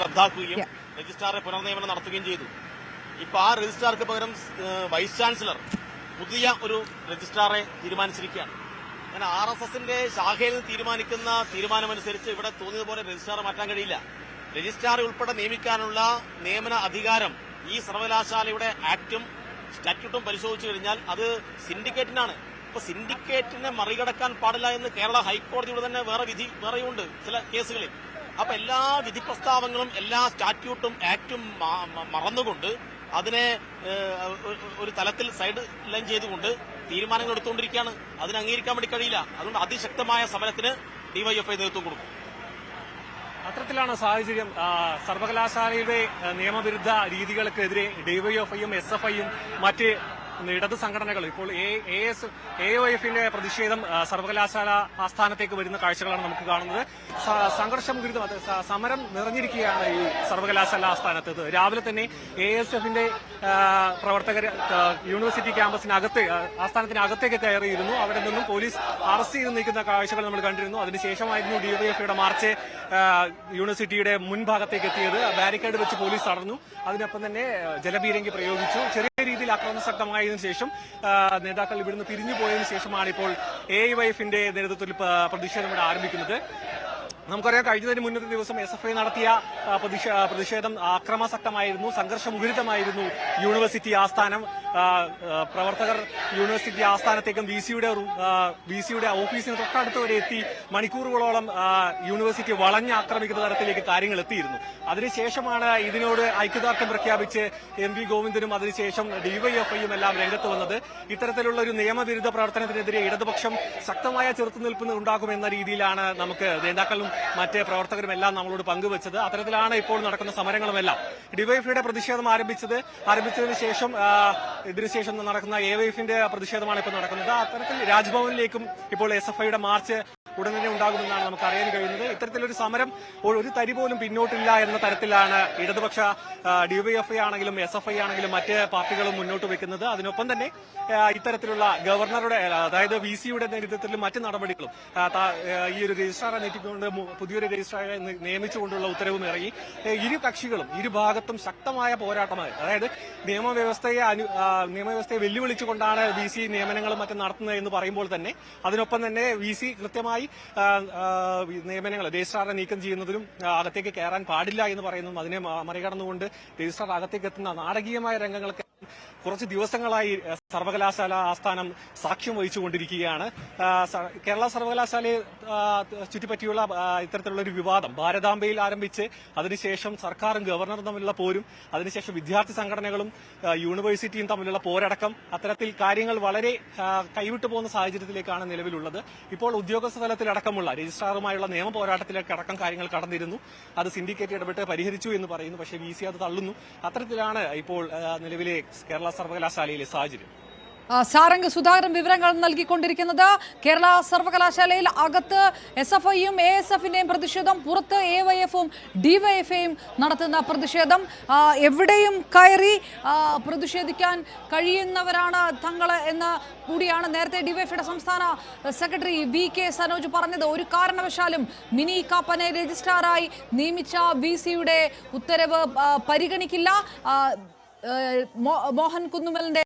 റദ്ദാക്കുകയും രജിസ്ട്രാറെ പുനർനിയമനം നടത്തുകയും ചെയ്തു. ഇപ്പൊ ആ രജിസ്ട്രാർക്ക് പകരം വൈസ് ചാൻസലർ പുതിയ ഒരു രജിസ്ട്രാറെ തീരുമാനിച്ചിരിക്കുകയാണ്. അങ്ങനെ ആർ എസ് എസിന്റെ ശാഖയിൽ നിന്ന് തീരുമാനിക്കുന്ന തീരുമാനമനുസരിച്ച് ഇവിടെ തോന്നിയതുപോലെ രജിസ്ട്രാറെ മാറ്റാൻ കഴിയില്ല. രജിസ്ട്രാറെ ഉൾപ്പെടെ നിയമിക്കാനുള്ള നിയമന അധികാരം ഈ സർവകലാശാലയുടെ ആക്ടും സ്റ്റാറ്റ്യൂട്ടും പരിശോധിച്ചു കഴിഞ്ഞാൽ അത് സിൻഡിക്കേറ്റിനാണ്. ഇപ്പൊ സിൻഡിക്കേറ്റിനെ മറികടക്കാൻ പാടില്ല എന്ന് കേരള ഹൈക്കോടതിയുടെ തന്നെ വേറെ വിധി വേറെയുണ്ട് ചില കേസുകളിൽ. അപ്പൊ എല്ലാ വിധി പ്രസ്താവങ്ങളും എല്ലാ സ്റ്റാറ്റ്യൂട്ടും മ- മറന്നുകൊണ്ട് അതിനെ ഒരു- തലത്തിൽ സൈഡ് ലൈൻ ചെയ്തുകൊണ്ട് തീരുമാനങ്ങൾ എടുത്തുകൊണ്ടിരിക്കുകയാണ്. അതിന് അംഗീകരിക്കാൻ വേണ്ടി കഴിയില്ല. അതുകൊണ്ട് അതിശക്തമായ സമരത്തിന് ഡിവൈഎഫ്ഐ നേതൃത്വം കൊടുക്കും. അത്തരത്തിലാണ് സാഹചര്യം. സർവകലാശാലയുടെ നിയമവിരുദ്ധ രീതികൾക്കെതിരെ ഡിവൈഎഫ്ഐയും എസ് എഫ് ഐയും മറ്റ് ഇടത് സംഘടനകൾ ഇപ്പോൾ എ എസ് എ എഫിന്റെ പ്രതിഷേധം സർവകലാശാല ആസ്ഥാനത്തേക്ക് വരുന്ന കാഴ്ചകളാണ് നമുക്ക് കാണുന്നത്. സംഘർഷം അത് സമരം നിറഞ്ഞിരിക്കുകയാണ് ഈ സർവകലാശാല ആസ്ഥാനത്ത്. രാവിലെ തന്നെ എ എസ് എഫിന്റെ പ്രവർത്തകർ യൂണിവേഴ്സിറ്റി ക്യാമ്പസിനകത്ത് ആസ്ഥാനത്തിനകത്തേക്ക് കയറിയിരുന്നു. അവിടെ നിന്നും പോലീസ് അറസ്റ്റ് ചെയ്ത് നിൽക്കുന്ന കാഴ്ചകൾ നമ്മൾ കണ്ടിരുന്നു. അതിനുശേഷമായിരുന്നു ഡിവൈഎഫ്ഐയുടെ മാർച്ച് യൂണിവേഴ്സിറ്റിയുടെ മുൻഭാഗത്തേക്ക് എത്തിയത്. ബാരിക്കേഡ് വെച്ച് പോലീസ് തടഞ്ഞു. അതിനൊപ്പം തന്നെ ജലബീരങ്കി പ്രയോഗിച്ചു. രീതിയിൽ അക്രമശക്തമായതിനു ശേഷം നേതാക്കൾ ഇവിടുന്ന് പിരിഞ്ഞു പോയതിനു ശേഷമാണ് ഇപ്പോൾ എ വൈഫിന്റെ നേതൃത്വത്തിൽ പ്രതിഷേധം ഇവിടെ ആരംഭിക്കുന്നത്. നമുക്കറിയാം കഴിഞ്ഞതിന് മുന്നത്തെ ദിവസം എസ് എഫ് ഐ നടത്തിയ പ്രതിഷേധം ആക്രമാസക്തമായിരുന്നു സംഘർഷമുഖരിതമായിരുന്നു യൂണിവേഴ്സിറ്റി ആസ്ഥാനം. പ്രവർത്തകർ യൂണിവേഴ്സിറ്റി ആസ്ഥാനത്തേക്കും വി സിയുടെ വി സിയുടെ ഓഫീസിന് തൊട്ടടുത്ത് വരെ എത്തി മണിക്കൂറുകളോളം യൂണിവേഴ്സിറ്റി വളഞ്ഞ് ആക്രമിക്കുന്ന തരത്തിലേക്ക് കാര്യങ്ങൾ എത്തിയിരുന്നു. അതിനുശേഷമാണ് ഇതിനോട് ഐക്യദാർഢ്യം പ്രഖ്യാപിച്ച് എം വി ഗോവിന്ദനും അതിനുശേഷം ഡിവൈഎഫ്ഐയും എല്ലാം രംഗത്ത് വന്നത്. ഇത്തരത്തിലുള്ള ഒരു നിയമവിരുദ്ധ പ്രവർത്തനത്തിനെതിരെ ഇടതുപക്ഷം ശക്തമായ ചെറുത്തുനിൽപ്പ് ഉണ്ടാക്കുമെന്ന രീതിയിലാണ് നമുക്ക് നേതാക്കളും മറ്റ് പ്രവർത്തകരും എല്ലാം നമ്മളോട് പങ്കുവച്ചത്. അത്തരത്തിലാണ് ഇപ്പോൾ നടക്കുന്ന സമരങ്ങളുമെല്ലാം. ഡിവൈഎഫ്ഐയുടെ പ്രതിഷേധം ആരംഭിച്ചത്. ആരംഭിച്ചതിന് ശേഷം ഇതിനുശേഷം നടക്കുന്ന എ വൈഫിന്റെ പ്രതിഷേധമാണ് ഇപ്പോൾ നടക്കുന്നത്. അത്തരത്തിൽ രാജ്ഭവനിലേക്കും ഇപ്പോൾ എസ് മാർച്ച് ഉടൻ തന്നെ ഉണ്ടാകുമെന്നാണ് നമുക്ക് അറിയാൻ കഴിയുന്നത്. ഇത്തരത്തിലൊരു സമരം ഒരു തരി പോലും പിന്നോട്ടില്ല എന്ന തരത്തിലാണ് ഇടതുപക്ഷ ഡിവൈഎഫ്ഐ ആണെങ്കിലും എസ് എഫ് ഐ ആണെങ്കിലും മറ്റ് പാർട്ടികളും മുന്നോട്ട് വെക്കുന്നത്. അതിനൊപ്പം തന്നെ ഇത്തരത്തിലുള്ള ഗവർണറുടെ അതായത് വി സിയുടെ നേതൃത്വത്തിലും മറ്റ് നടപടികളും ഈ ഒരു രജിസ്ട്രാറെ നീട്ടിക്കൊണ്ട് പുതിയൊരു രജിസ്ട്രാറെ നിയമിച്ചുകൊണ്ടുള്ള ഉത്തരവും ഇറങ്ങി. ഇരു കക്ഷികളും ഇരു ഭാഗത്തും ശക്തമായ പോരാട്ടമായി അതായത് നിയമവ്യവസ്ഥയെ നിയമവ്യവസ്ഥയെ വെല്ലുവിളിച്ചുകൊണ്ടാണ് വി സി നിയമനങ്ങളും മറ്റും നടത്തുന്നത് എന്ന് പറയുമ്പോൾ തന്നെ അതിനൊപ്പം തന്നെ വി സി കൃത്യമായി നിയമനങ്ങൾ. രജിസ്ട്രാറെ നീക്കം ചെയ്യുന്നതിനും ആ, അകത്തേക്ക് കയറാൻ പാടില്ല എന്ന് പറയുന്നതും അതിനെ മറികടന്നുകൊണ്ട് രജിസ്ട്രാർ അകത്തേക്ക് എത്തുന്ന നാടകീയമായ രംഗങ്ങൾക്ക് കുറച്ച് ദിവസങ്ങളായി സർവകലാശാല ആസ്ഥാനം സാക്ഷ്യം വഹിച്ചുകൊണ്ടിരിക്കുകയാണ്. കേരള സർവകലാശാലയെ ചുറ്റിപ്പറ്റിയുള്ള ഇത്തരത്തിലുള്ള ഒരു വിവാദം ഭാരതാംബയിൽ ആരംഭിച്ച് അതിനുശേഷം സർക്കാരും ഗവർണറും തമ്മിലുള്ള പോരും അതിനുശേഷം വിദ്യാർത്ഥി സംഘടനകളും യൂണിവേഴ്സിറ്റിയും തമ്മിലുള്ള പോരടക്കം അത്തരത്തിൽ കാര്യങ്ങൾ വളരെ കൈവിട്ടു പോകുന്ന സാഹചര്യത്തിലേക്കാണ് നിലവിലുള്ളത്. ഇപ്പോൾ ഉദ്യോഗസ്ഥ തലത്തിലടക്കമുള്ള രജിസ്ട്രാറുമായുള്ള നിയമ പോരാട്ടത്തിലേക്ക് അടക്കം കാര്യങ്ങൾ കടന്നിരുന്നു. അത് സിൻഡിക്കേറ്റ് ഇടപെട്ട് പരിഹരിച്ചു എന്ന് പറയുന്നു. പക്ഷേ വി അത് തള്ളുന്നു. അത്തരത്തിലാണ് ഇപ്പോൾ നിലവിലെ കേരള സർവകലാശാലയിലെ സാഹചര്യം. സാരംഗ് സുധാകരൻ വിവരങ്ങൾ നൽകിക്കൊണ്ടിരിക്കുന്നത് കേരള സർവകലാശാലയിൽ അകത്ത് എസ് എഫ് ഐയും എ എസ് എഫിന്റെയും പ്രതിഷേധം പുറത്ത് എ വൈ എഫും ഡിവൈഎഫ്ഐയും നടത്തുന്ന പ്രതിഷേധം. എവിടെയും കയറി പ്രതിഷേധിക്കാൻ കഴിയുന്നവരാണ് തങ്ങൾ എന്ന് കൂടിയാണ് നേരത്തെ ഡിവൈഎഫ്ഐയുടെ സംസ്ഥാന സെക്രട്ടറി വി കെ സനോജ് പറഞ്ഞത്. ഒരു കാരണവശാലും മിനി കാപ്പനെ രജിസ്ട്രാറായി നിയമിച്ച വി സിയുടെ ഉത്തരവ് പരിഗണിക്കില്ല. മോഹൻ കുന്നുമലിന്റെ